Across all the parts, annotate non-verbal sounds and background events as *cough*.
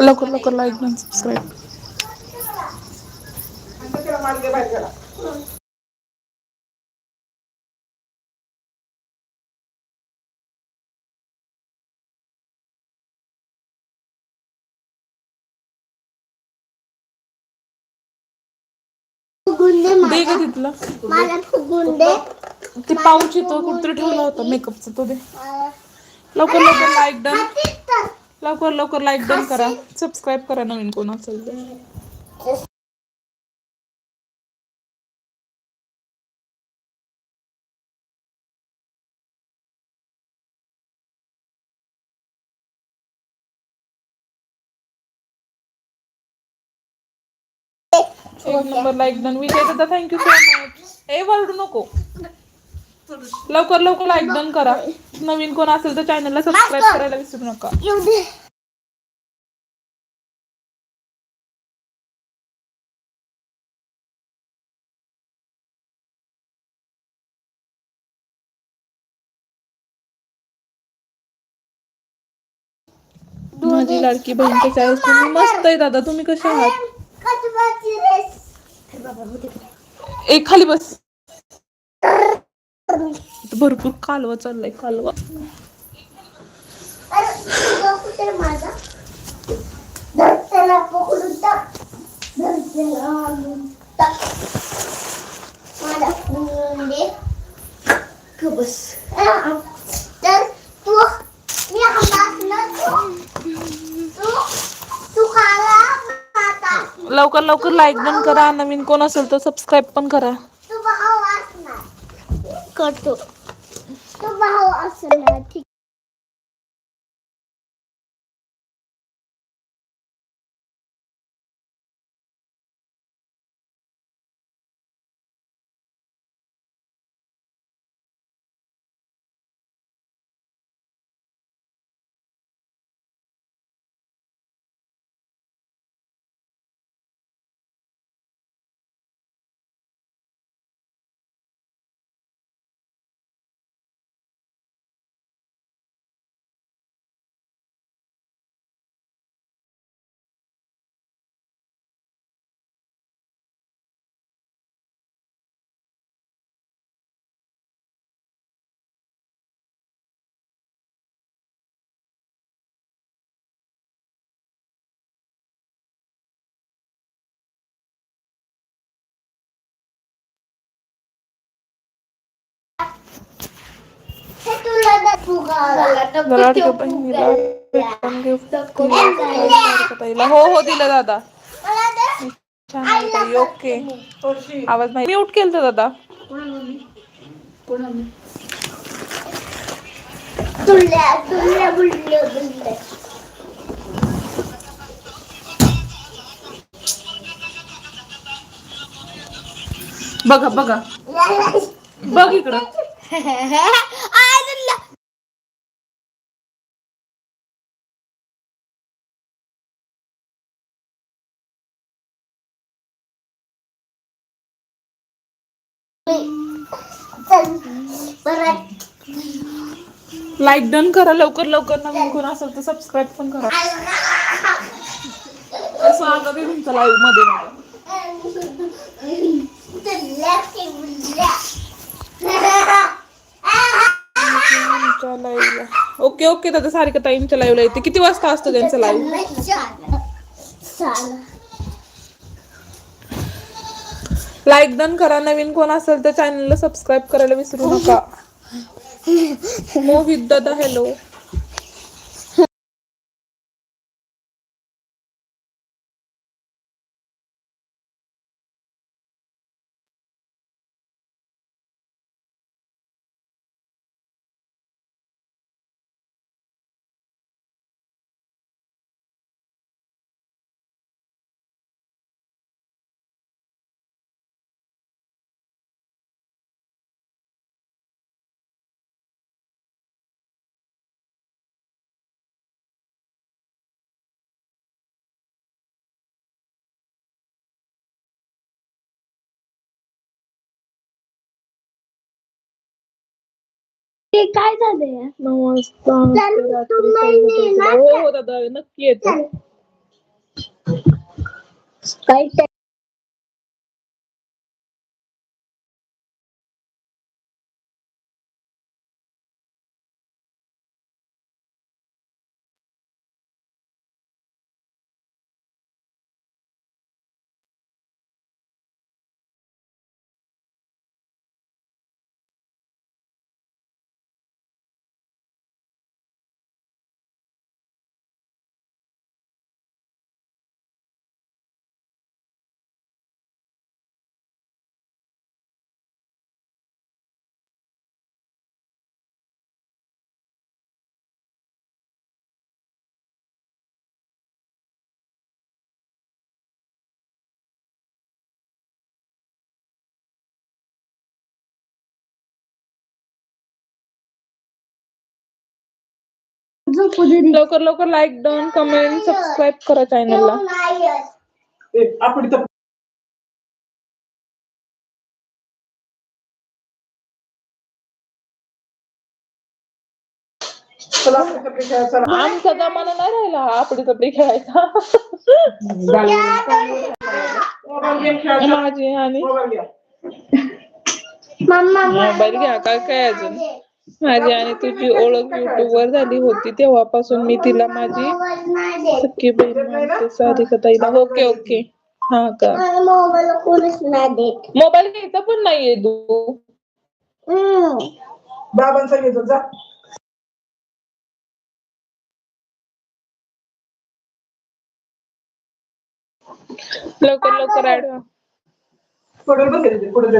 लवकर लवकर लाईक आणि सबस्क्राईब दे ग तिथलं. ते पाऊच तो कुठतरी ठेवला होता मेकअपचा तो दे. लवकर लवकर लाईक डन लवकर लवकर लाईक डन करा. सबस्क्राईब करा नवीन कोण असेल एक नंबर लाईक डन विजय दादा थँक्यू सो मच ए वरडू नको. लवकर लवकर लाईक डन करा. नवीन कोण असेल तर चॅनलला सबस्क्राईब करायला विसरू नका. माझी लाडकी बहीण कशी आहे? तुम्ही मस्त आहे दादा तुम्ही कसे आहात? एक खाली बस. भरपूर कालवा चाललाय कालवा. लवकर लवकर लाईक डन करा. नवीन कोण असेल तर सबस्क्राईब पण करा. করতো। তো ভালো আছে না ঠিক तुला ना फुगाला मला वाटतं बहिणीला भेटून गिफ्ट ताईला हो हो दिलं दादा मला दे. छान आहे ताई ओके आवाज नाही म्यूट केलं दादा तुल्या तुल्या बुडले बुडले बघा बघा बघ इकडं लाईक डन करा लवकर लवकर नवीन कोण असेल तर सबस्क्राईब पण करा. स्वागत आहे तुमचं लाईव्हमध्ये ओके ओके दादा सारिका ताईंच्या लाईव्हला येते. किती वाजता असतं त्यांचं लाईव्ह चाल लाईक डन करा. नवीन कोण असेल तर चॅनलला सबस्क्राईब करायला विसरू नका. *laughs* मोहित दादा हॅलो ते काय झालंय? नऊ वाजता हो हो दादा नक्की येतो. काय लवकर लवकर लाईक डन कमेंट सबस्क्राईब करा चॅनलला आपण इथं. आमचा जमाना नाही राहिला. हा आपली कपडे खेळायचा. माझी आणि मम्मा मोबाईल घ्या. काय काय अजून? माझी आणि तुझी ओळख युट्यूब वर झाली होती तेव्हापासून मी तिला माझी सख्खी बहीण मानते सारिका ताईला. Okay okay. हा का? मोबाईल कोणीच नाही देत मोबाईल घ्यायचा पण नाहीये तू. बाबांचा घेतो जा. लवकर लवकर ऍड पुढे ते, पुढे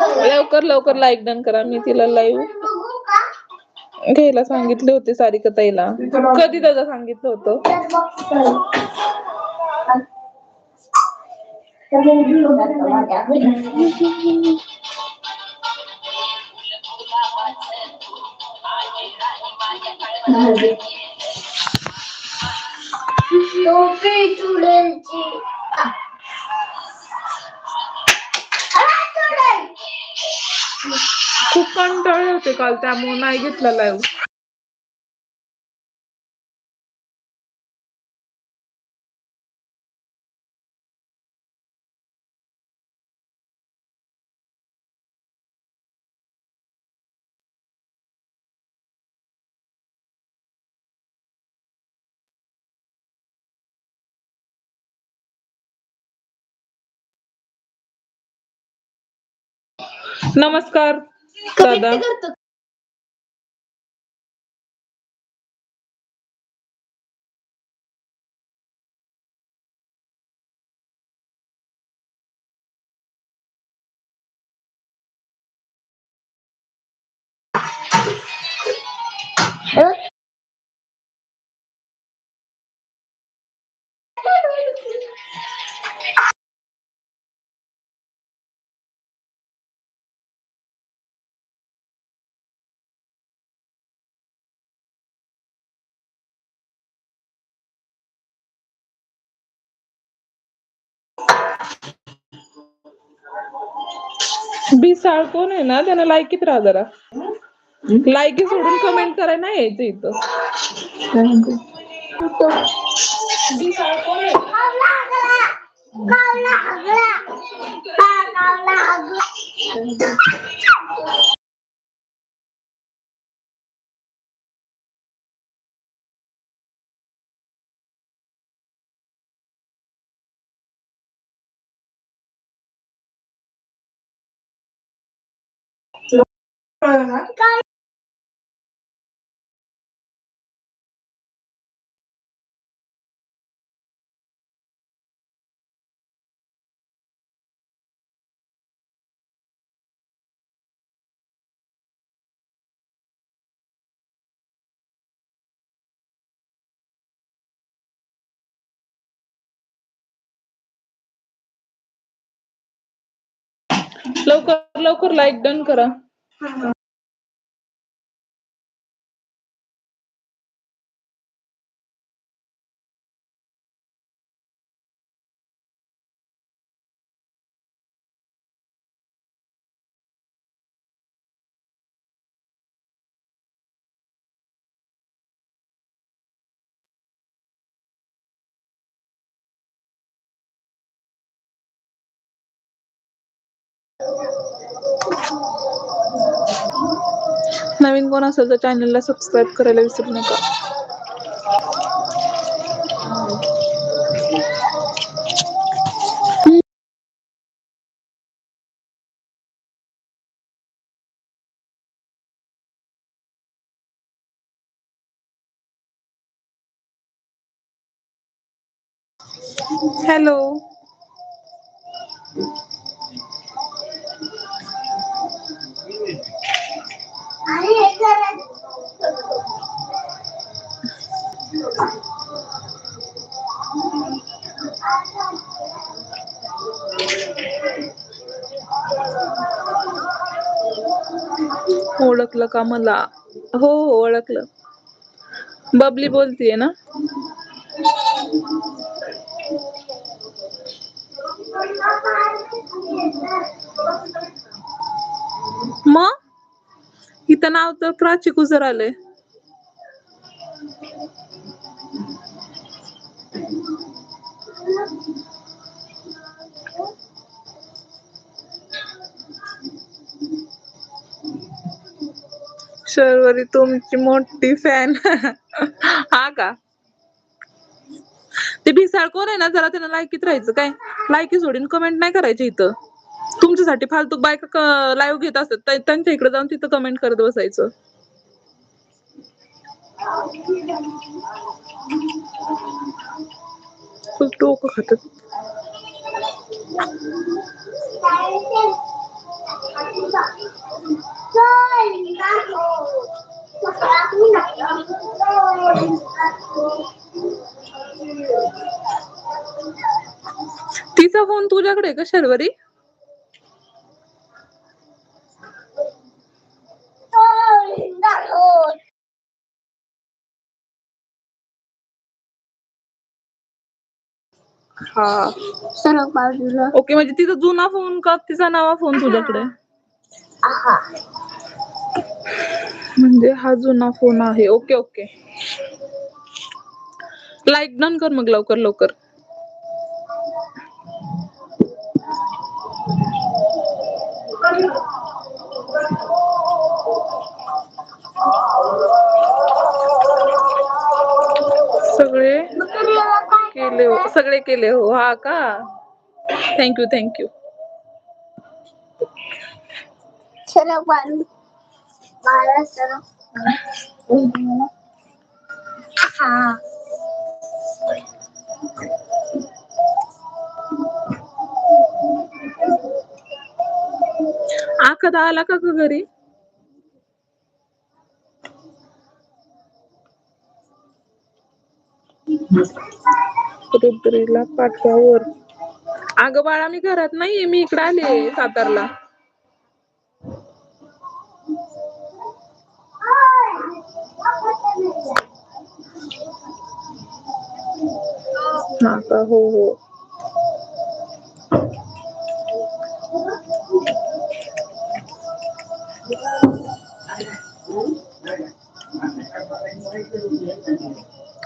लवकर लवकर लाईक डन करा. मी तिला लाईव्ह घ्यायला सांगितले होते सारिका ताईला. कधी दादा सांगितलं होतं? तर बघतोय. खूप कंटाळे होते काल त्यामुळे नाही घेतला लाईव्ह नमस्कार. दादा करतो बिसाळ कोण आहे ना त्याला लायकीत राहा जरा. लायकी सोडून कमेंट करायला नाही यायचं इथं. बिसाळ कोण आहे? लवकर लवकर लाईक डन करा. 嗨 नवीन कोण असेल तर चॅनलला सबस्क्राईब करायला विसरू नका. हॅलो. ओळखलं का मला? हो हो ओळखलं. बबली बोलतीये ना? तिथं नाव तर प्राची गुजर आलंय. शर्वरी तुमची मोठी फॅन हा का? ते भिसाळ कोण आहे ना? जरा त्यांना लायकीत राहायचं काय? लायकी सोडून कमेंट नाही करायची इथं. तुमच्यासाठी फालतू बायका लाईव्ह घेत असतात. त्यांच्या इकडे जाऊन तिथं कमेंट करत बसायचं. खूप डोकं खातात. तिचा फोन तुझ्याकडे का शर्वरी? हा. सर्व बाजूला. ओके म्हणजे तिचा जुना फोन का तिचा नवा फोन तुझ्याकडे? म्हणजे हा जुना फोन आहे. Okay okay. लाईक डन कर मग लवकर लवकर. हो सगळे केले हो हा का थँक्यू थँक्यू सर्व बाजू मला सर्व हा। आखदा आला का ग घरी रुद्रीला पाठवावर. अगं बाळा मी घरात नाहीये मी इकडे आले सातारला. हा का हो हो.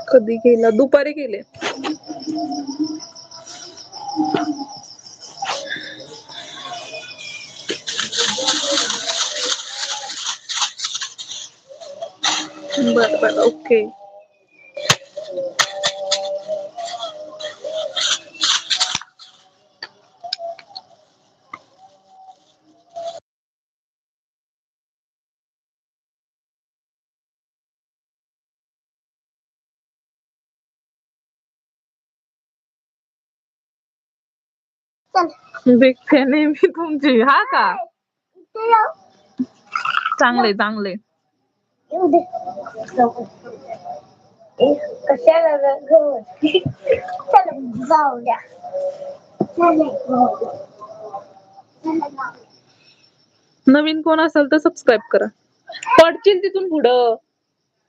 कधी गेला? दुपारी गेले. But, but okay. चल. बिग फॅन आहे मी तुमची. हा का? चांगले चांगले. कशाला जाऊया. नवीन कोण असेल तर सबस्क्राईब करा. पडशील तिथून पुढं.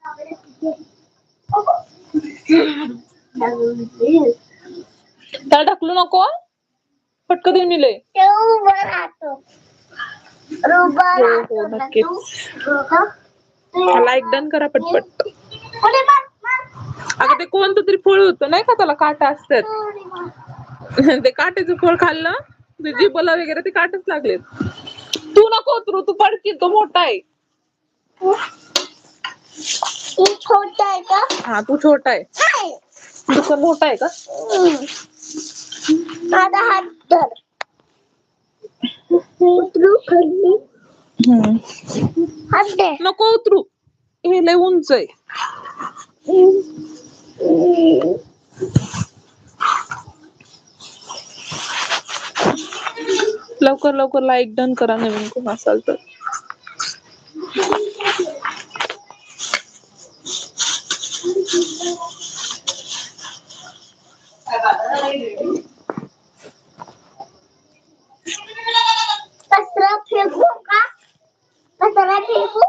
*laughs* त्याला ढकलू नको. पटकन देऊन उभं हो, हो, नक्कीच. हो? लाईक डन करा पटपट. अगं ते कोणतं तरी फळ होतं नाही का त्याला काटा असतात. ते काट्याचं फळ खाल्लं ते जिबला वगैरे ते काटच लागलेत. तू नको उतरू तू पडशील तो मोठा आहे. तू छोटा आहे का? हा तू छोटा आहे. तुझं मोठा आहे का. माझा हात धर. उतरू खाली. हम्म. हात दे. नको उतरू. हे लय उंच आहे. लवकर लवकर लाईक डन करा नवीन कोण असाल तर. कचरा फेकू का कचरा फेकू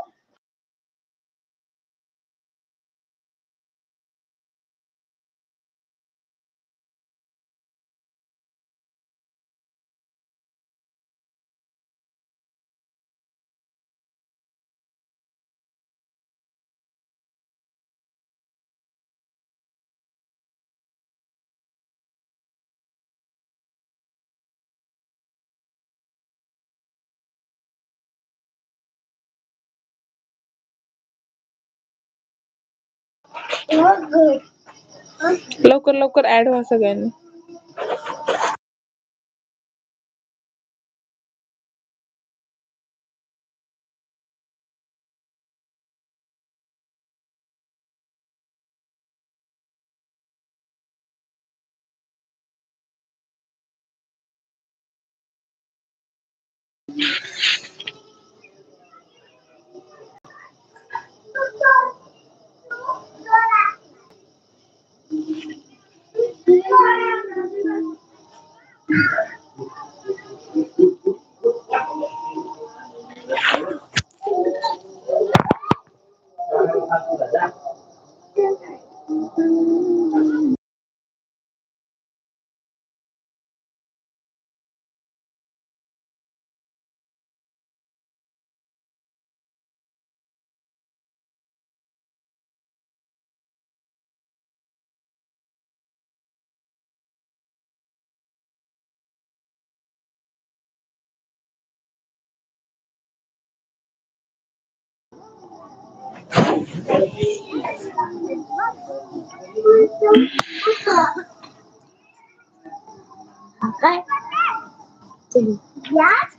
लवकर लवकर ऍड व्हा सगळ्यांनी. Con? काय? याच